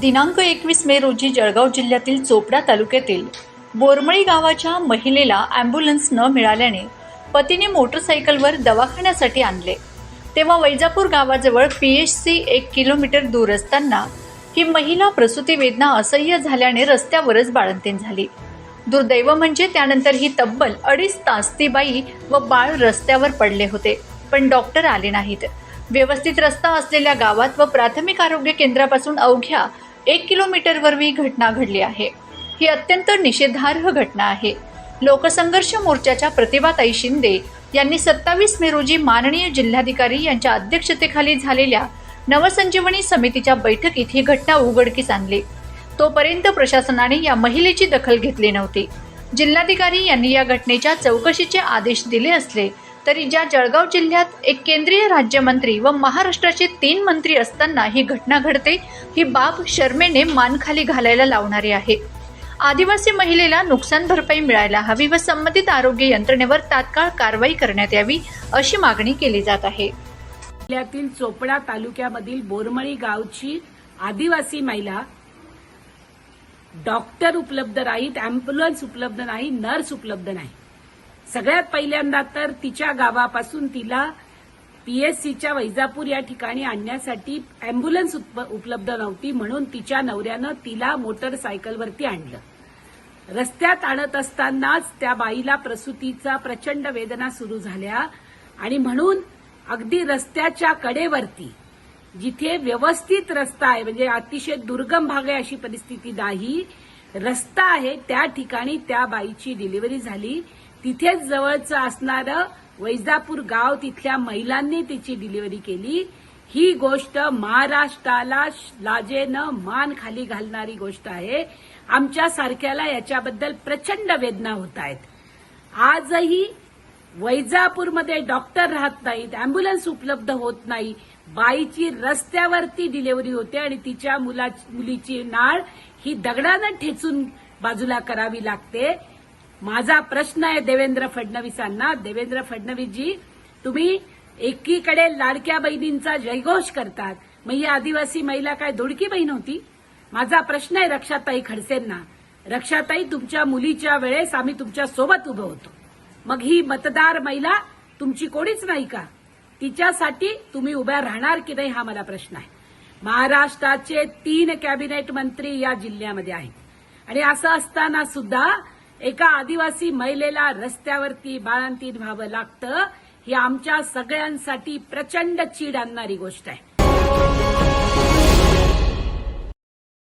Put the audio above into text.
दिनांक एकवीस मे रोजी जळगाव जिल्ह्यातील चोपडा तालुक्यातील बोरमळी गावाच्या महिलेला ॲम्ब्युलन्स न मिळाल्याने पतीने मोटरसायकलवर दवाखान्यासाठी आणले. तेव्हा वैजापूर गावाजवळ पी एच सी एक किलोमीटर दूर असताना ही महिला प्रसूती वेदना असह्य झाल्याने रस्त्यावरच बाळंतीण झाली. दुर्दैव म्हणजे त्यानंतर ही तब्बल अडीच तास ती बाई व बाळ रस्त्यावर पडले होते पण डॉक्टर आले नाहीत. व्यवस्थित रस्ता असलेल्या गावात व प्राथमिक आरोग्य केंद्रापासून अवघ्या एक किलोमीटरवर ही घटना घडली आहे. ही अत्यंत निषेधार्ह घटना आहे. लोकसंघर्ष मोर्चाच्या प्रतिभाताई शिंदे यांनी सत्तावीस मे रोजी माननीय जिल्हाधिकारी यांच्या अध्यक्षतेखाली झालेल्या नवसंजीवनी समितीच्या बैठकीत ही घटना उघडकीस आणली. तोपर्यंत प्रशासनाने या महिलेची दखल घेतली नव्हती. जिल्हाधिकारी यांनी या घटनेच्या चौकशीचे आदेश दिले असले तरी ज्या जळगाव जिल्ह्यात एक केंद्रीय राज्यमंत्री व महाराष्ट्राचे तीन मंत्री असताना ही घटना घडते ही बाब शर्मेने मानखाली घालायला लावणारी आहे. आदिवासी महिलेला नुकसान भरपाई मिळायला हवी व संबंधित आरोग्य यंत्रणेवर तात्काळ कारवाई करण्यात यावी अशी मागणी केली जात आहे. जिल्ह्यातील चोपडा तालुक्यामधील बोरमळी गावची आदिवासी महिला डॉक्टर उपलब्ध नाहीत अँब्युलन्स उपलब्ध नाही नर्स उपलब्ध नाही. सगळ्यात पहिल्यांदा तर तिच्या गावापासून तिला पीएससीच्या वैजापूर या ठिकाणी आणण्यासाठी अँब्युलन्स उप- उपलब्ध नव्हती म्हणून तिच्या नवऱ्यानं तिला मोटरसायकलवरती आणलं. रस्त्यात आणत असतानाच त्या बाईला प्रसूतीचा प्रचंड वेदना सुरू झाल्या आणि म्हणून अगदी रस्त्याच्या कडेवरती जिथे व्यवस्थित रस्ता आहे म्हणजे अतिशय दुर्गम भाग आहे अशी परिस्थिती नाही रस्ता आहे त्या ठिकाणी त्या बाईची डिलिव्हरी झाली. तिथेच जवळचं असणारं वैजापूर गाव तिथल्या महिलांनी तिची डिलिव्हरी केली. ही गोष्ट महाराष्ट्राला लाजेनं मान खाली घालणारी गोष्ट आहे. आमच्या सारख्याला याच्याबद्दल प्रचंड वेदना होत आहेत. आजही वैजापूरमध्ये डॉक्टर राहत नाहीत अँब्युलन्स उपलब्ध होत नाही. बाईची रस्त्यावरती डिलिव्हरी होते आणि तिच्या मुला मुलीची नाळ ही दगडानं ठेचून बाजूला करावी लागते. माझा प्रश्न आहे देवेंद्र फडणवीसांना. देवेंद्र फडणवीसजी तुम्ही एकीकडे लाडक्या बहिणींचा जयघोष करतात. मग ही आदिवासी महिला काय धुडकी बहीण होती? माझा प्रश्न आहे रक्षाताई खडसेंना. रक्षाताई तुमच्या मुलीच्या वेळेस आम्ही तुमच्यासोबत उभं होतो. मग ही मतदार महिला तुमची कोणीच नाही का? तिच्यासाठी तुम्ही उभ्या राहणार की नाही हा मला प्रश्न आहे. महाराष्ट्राचे तीन कॅबिनेट मंत्री या जिल्ह्यामध्ये आहेत. आणि असं असताना सुद्धा एका आदिवासी महिलेला रस्त्यावरती बाळांतीत व्हावं लागतं. ही आमच्या सगळ्यांसाठी प्रचंड चीड आणणारी गोष्ट आहे.